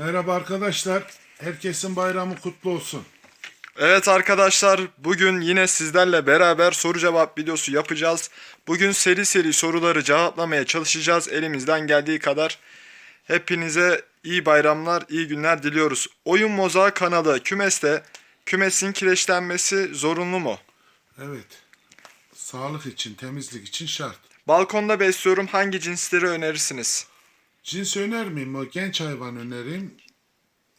Merhaba arkadaşlar. Herkesin bayramı kutlu olsun. Evet arkadaşlar bugün yine sizlerle beraber soru cevap videosu yapacağız. Bugün seri seri soruları cevaplamaya çalışacağız elimizden geldiği kadar. Hepinize iyi bayramlar, iyi günler diliyoruz. Oyun Mozağı kanalı kümeste kümesin kireçlenmesi zorunlu mu? Evet. Sağlık için, temizlik için şart. Balkonda besliyorum hangi cinsleri önerirsiniz? Cins önermeyeyim o genç hayvan önereyim.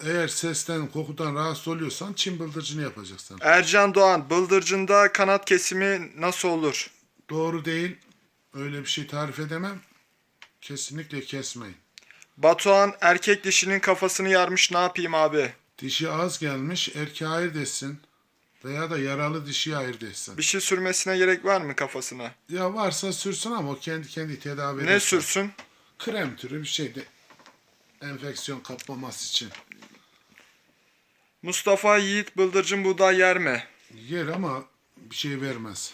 Eğer sesten, kokudan rahatsız oluyorsan çim bıldırcını yapacaksın. Ercan Doğan, bıldırcında kanat kesimi nasıl olur? Doğru değil. Öyle bir şey tarif edemem. Kesinlikle kesmeyin. Batuhan, erkek dişinin kafasını yarmış ne yapayım abi? Dişi az gelmiş, erkeğe ayırt etsin. Veya da yaralı dişiyi ayırt etsin. Bir şey sürmesine gerek var mı kafasına? Ya varsa sürsün ama o kendi kendi tedavi Ne eder. sürsün? Krem türü bir şeydi. Enfeksiyon kapmaması için. Mustafa Yiğit bıldırcın buğday yer mi? Yer ama bir şey vermez.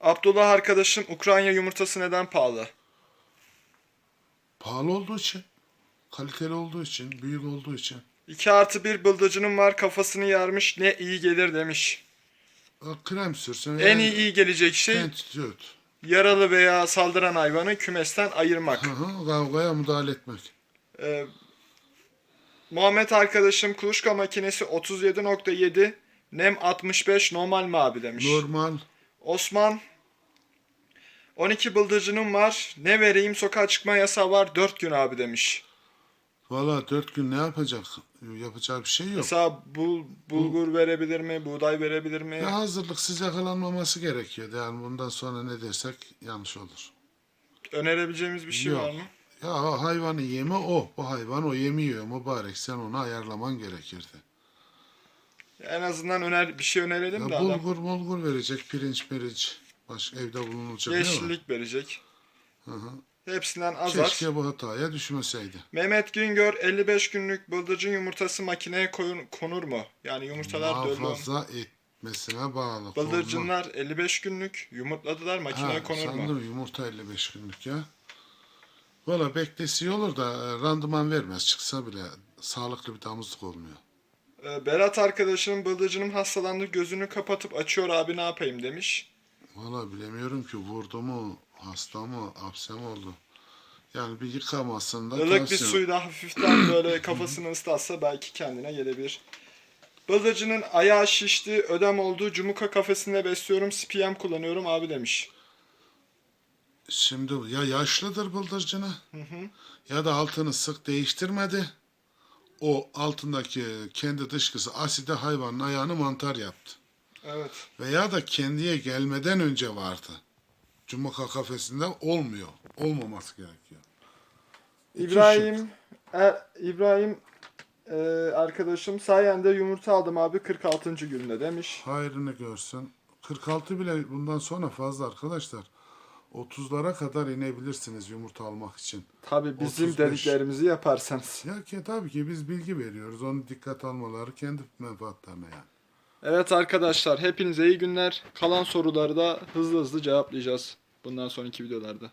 Abdullah arkadaşım Ukrayna yumurtası neden pahalı? Pahalı olduğu için. Kaliteli olduğu için. Büyük olduğu için. 2 artı 1 bıldırcının var kafasını yarmış ne iyi gelir demiş. O krem sürsün. En iyi iyi gelecek şey Tentüt. Yaralı veya saldıran hayvanı kümesten ayırmak. Hı hı, kavgaya müdahale etmek. Ee, Muhammed arkadaşım kuluçka makinesi 37.7 nem 65 normal mi abi demiş. Normal. Osman 12 bıldırcınım var. Ne vereyim sokağa çıkma yasağı var 4 gün abi demiş. Valla dört gün ne yapacak? Yapacağı bir şey yok. Mesela bul, bulgur verebilir mi? Buğday verebilir mi? Ya hazırlıksız yakalanmaması gerekiyor. Yani bundan sonra ne dersek yanlış olur. Önerebileceğimiz bir şey Yok. var mı? Ya o hayvanın yemi o. Bu hayvan o yemi yiyor. Mübarek sen onu ayarlaman gerekirdi. En azından öner bir şey önerelim Ya de adam. bulgur bulgur verecek. Pirinç pirinç. Başka evde bulunacak ne var? Yeşillik verecek. Hı hı. Hepsinden az az. Keşke bu hataya düşmeseydi. Mehmet Güngör 55 günlük bıldırcın yumurtası makineye koyun, konur mu? Yani yumurtalar döllü. Muhafaza etmesine bağlı. Bıldırcınlar 55 günlük yumurtladılar makineye Ha, konur mu? sandım yumurta 55 günlük ya. Valla beklesi olur da e, randıman vermez. Çıksa bile sağlıklı bir damızlık olmuyor. Ee, Berat arkadaşım bıldırcınım hastalandı gözünü kapatıp açıyor abi ne yapayım demiş. Valla bilemiyorum ki vurdu mu, hasta mı, hapse mi oldu. Yani bir yıkamasında Ilık bir tansiyon- suyla hafiften böyle kafasını ıslatsa belki kendine gelebilir. Bıldırcının ayağı şişti, ödem oldu. Cumuka kafesinde besliyorum, SPM kullanıyorum abi demiş. Şimdi ya yaşlıdır bıldırcını ya da altını sık değiştirmedi. O altındaki kendi dışkısı aside hayvanın ayağını mantar yaptı. Evet. Veya da kendiye gelmeden önce vardı. Cumaka kafesinde olmuyor. Olmaması gerekiyor. İki İbrahim er, İbrahim e, arkadaşım sayende yumurta aldım abi 46. günde demiş. Hayrını görsün. 46 bile bundan sonra fazla arkadaşlar. 30'lara kadar inebilirsiniz yumurta almak için. Tabi bizim 35. dediklerimizi yaparsanız. Ya ki tabii ki biz bilgi veriyoruz. Onu dikkat almaları kendi menfaatlerine yani. Evet arkadaşlar hepinize iyi günler. Kalan soruları da hızlı hızlı cevaplayacağız bundan sonraki videolarda.